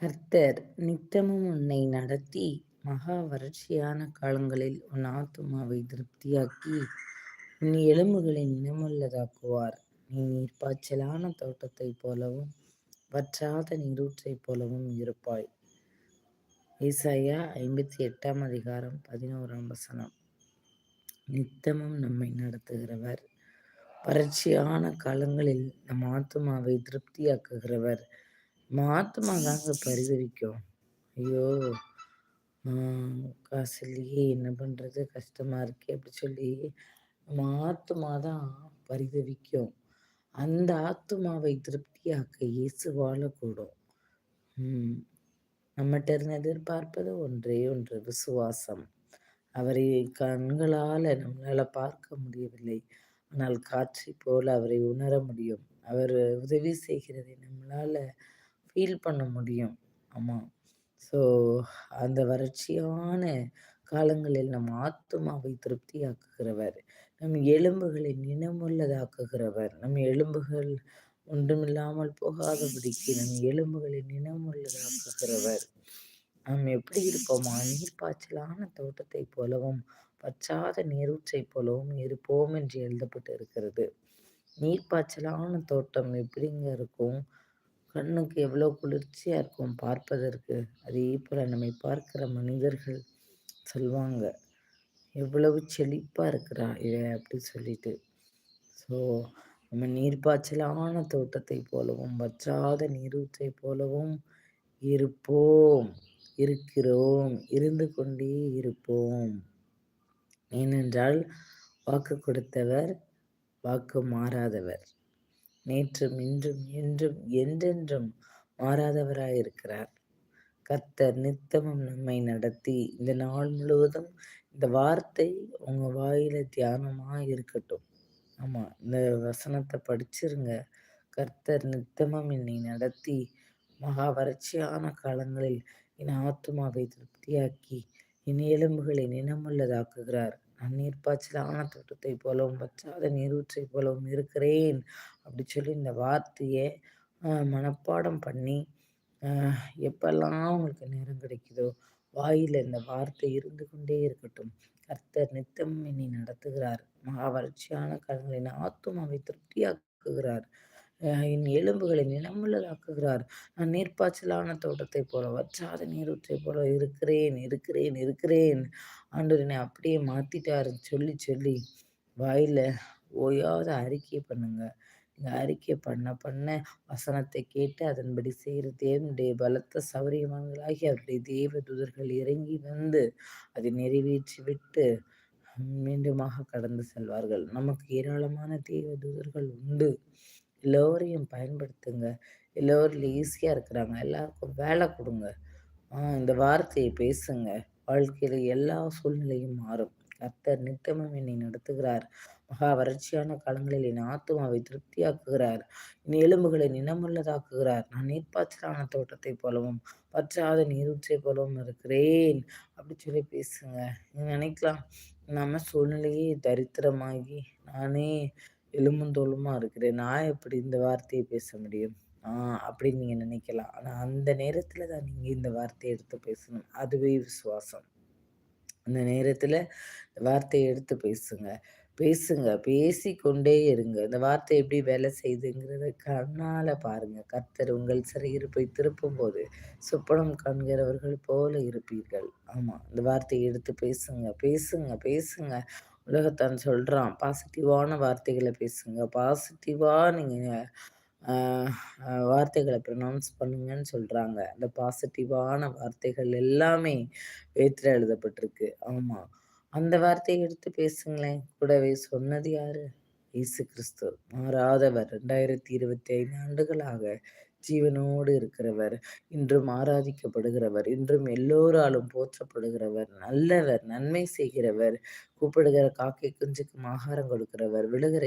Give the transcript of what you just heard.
கர்த்தர் நித்தமும் உன்னை நடத்தி மகா வறட்சியான காலங்களில் உன் ஆத்துமாவை திருப்தியாக்கி உன் எலும்புகளை நினமுள்ளதாக்குவார். நீ நீர்ப்பாய்ச்சலான தோட்டத்தைப் போலவும் வற்றாத நீரூற்றைப் போலவும் இருப்பாய். ஈசாயா ஐம்பத்தி எட்டாம் அதிகாரம் பதினோராம் வசனம். நித்தமும் நம்மை நடத்துகிறவர். வறட்சியான காலங்களில் நம் ஆத்துமாவை திருப்தியாக்குகிறவர். நம்ம தாங்க பரிதவிக்கும். ஐயோ! காசு இல்லையே என்ன பண்ணுறது கஷ்டமாக இருக்கே அப்படி சொல்லி ஆத்துமா தான் பரிதவிக்கும். அந்த ஆத்துமாவை திருப்தியாக்க இயேசு வாழக்கூடும். நம்மகிட்ட இருந்து எதிர்பார்ப்பது ஒன்றே ஒன்று விசுவாசம். அவரை கண்களால் நம்மளால் பார்க்க முடியவில்லை. ஆனால் காற்றை போல அவரை உணர முடியும். அவர் உதவி செய்கிறதை நம்மளால் ஃபீல் பண்ண முடியும். ஆமாம் ஸோ அந்த வறட்சியான காலங்களில் நம் ஆத்மாவை திருப்தியாக்குகிறவர் நம் எலும்புகளை நினமுள்ளதாக்குகிறவர் நம் எலும்புகள் ஒன்றுமில்லாமல் போகாதபடிக்கு நம் எலும்புகளை நினமுள்ளதாக்குகிறவர் நாம் எப்படி இருப்போமா? நீர்ப்பாய்ச்சலான தோட்டத்தை போலவும் பச்சாத நீரூற்றை போலவும் இருப்போம் என்று எழுதப்பட்டு இருக்கிறது நீர்ப்பாய்ச்சலான தோட்டம் எப்படிங்க இருக்கும்? கண்ணுக்கு எவ்வளோ குளிர்ச்சியாக இருக்கும் பார்ப்பதற்கு. அதே போல் நம்மை பார்க்கிற மனிதர்கள் சொல்லுவாங்க எவ்வளவு செழிப்பாக இருக்கிறா இவ அப்படி சொல்லிட்டு. ஸோ நம்ம நீர்ப்பாய்ச்சலான தோட்டத்தை போலவும் வற்றாத நீரூற்றை போலவும் இருப்போம் இருக்கிறோம் இருந்து கொண்டே இருப்போம். ஏனென்றால் வாக்கு கொடுத்தவர் வாக்கு மாறாதவர். நேற்றும் இன்றும் என்றும் என்றென்றும் மாறாதவராயிருக்கிறார். கர்த்தர் நித்தமும் நம்மை நடத்தி இந்த நாள் முழுவதும் இந்த வார்த்தை உங்க வாயில தியானமா இருக்கட்டும் ஆமா இந்த வசனத்தை படிச்சிருங்க. கர்த்தர் நித்தமும் என்னை நடத்தி மகா வறட்சியான காலங்களில் என் ஆத்மாவை திருப்தியாக்கி என் எலும்புகளை நினமுள்ளதாக்குகிறார் நான் நீர்ப்பாய்ச்சலான தோட்டத்தை போலவும் பற்றாத நீரூற்றை போலவும் இருக்கிறேன் அப்படி சொல்லி இந்த வார்த்தையை மனப்பாடம் பண்ணி எப்பெல்லாம் உங்களுக்கு நேரம் கிடைக்குதோ வாயில் இந்த வார்த்தை இருந்து கொண்டே இருக்கட்டும். கர்த்தர் நித்தம் என்னை நடத்துகிறார். மகா வறட்சியான காலங்களின் ஆத்துமாவை திருப்தியாக்குகிறார். என் எலும்புகளை நிலமுள்ளதாக்குகிறார். நான் நீர்ப்பாய்ச்சலான தோட்டத்தை போல வற்றாத நீரூற்றை போல இருக்கிறேன் இருக்கிறேன் இருக்கிறேன். ஆண்டு அப்படியே மாத்திட்டாருன்னு சொல்லி சொல்லி வாயில ஓயாத அறிக்கை பண்ணுங்க. நீங்கள் அறிக்கை பண்ண பண்ண வசனத்தை கேட்டு அதன்படி செய்கிற தேவனுடைய பலத்த சௌரியமானங்களாகி அவருடைய தேவ தூதர்கள் இறங்கி வந்து அதை நிறைவேற்றி விட்டு மீண்டுமாக கடந்து செல்வார்கள். நமக்கு ஏராளமான தேவ தூதர்கள் உண்டு. எல்லோரையும் பயன்படுத்துங்க. எல்லோரும் ஈஸியாக இருக்கிறாங்க. எல்லாருக்கும் வேலை கொடுங்க. இந்த வார்த்தையை பேசுங்க. வாழ்க்கையில் எல்லா சூழ்நிலையும் மாறும். கர்த்தர் நித்தமும் என்னை நடத்துகிறார். மகா வறட்சியான காலங்களில் என் ஆத்துமாவை திருப்தியாக்குகிறார். என் எலும்புகளை நினமுள்ளதாக்குகிறார் நான் நீர்ப்பாய்ச்சலான தோட்டத்தை போலவும் பற்றாத நீரூற்றை போலவும் இருக்கிறேன். அப்படி சொல்லி பேசுங்க. நினைக்கலாம் நம்ம சூழ்நிலையே தரித்திரமாகி நானே எலும்புந்தோளுமா இருக்குது. நான் எப்படி இந்த வார்த்தையை பேச முடியும்? அப்படின்னு நீங்கள் நினைக்கலாம். ஆனால் அந்த நேரத்தில் தான் நீங்கள் இந்த வார்த்தையை எடுத்து பேசணும். அதுவே விசுவாசம். அந்த நேரத்தில் வார்த்தையை எடுத்து பேசுங்க. பேசுங்க. பேசிக்கொண்டே இருங்க. இந்த வார்த்தை எப்படி வேலை செய்யுதுங்கிறத கண்ணால் பாருங்க. கர்த்தர் உங்கள் சிறையிருப்பை திருப்பும் போது சுப்பனம் காண்கிறவர்கள் போல இருப்பீர்கள். ஆமாம் இந்த வார்த்தையை எடுத்து பேசுங்க. பேசுங்க. பேசுங்க. உலகத்தான் சொல்கிறான் பாசிட்டிவான வார்த்தைகளை பேசுங்க பாசிட்டிவாக நீங்கள் வார்த்தைகளை ப்ரொனவுன்ஸ் பண்ணுங்கன்னு சொல்கிறாங்க அந்த பாசிட்டிவான வார்த்தைகள் எல்லாமே வேத்தில் எழுதப்பட்டிருக்கு. ஆமாம் அந்த வார்த்தையை எடுத்து பேசுங்களேன். கூடவே சொன்னது யாரு? இயேசு கிறிஸ்து. மாறாதவர். ரெண்டாயிரத்தி இருபத்தி ஐந்து ஆண்டுகளாக ஜீவனோடு இருக்கிறவர் இன்றும் ஆராதிக்கப்படுகிறவர் இன்றும் எல்லோராலும் போற்றப்படுகிறவர் நல்லவர் நன்மை செய்கிறவர் கூப்பிடுகிற காக்கை குஞ்சுக்கும் ஆகாரம் கொடுக்கிறவர் விழுகிற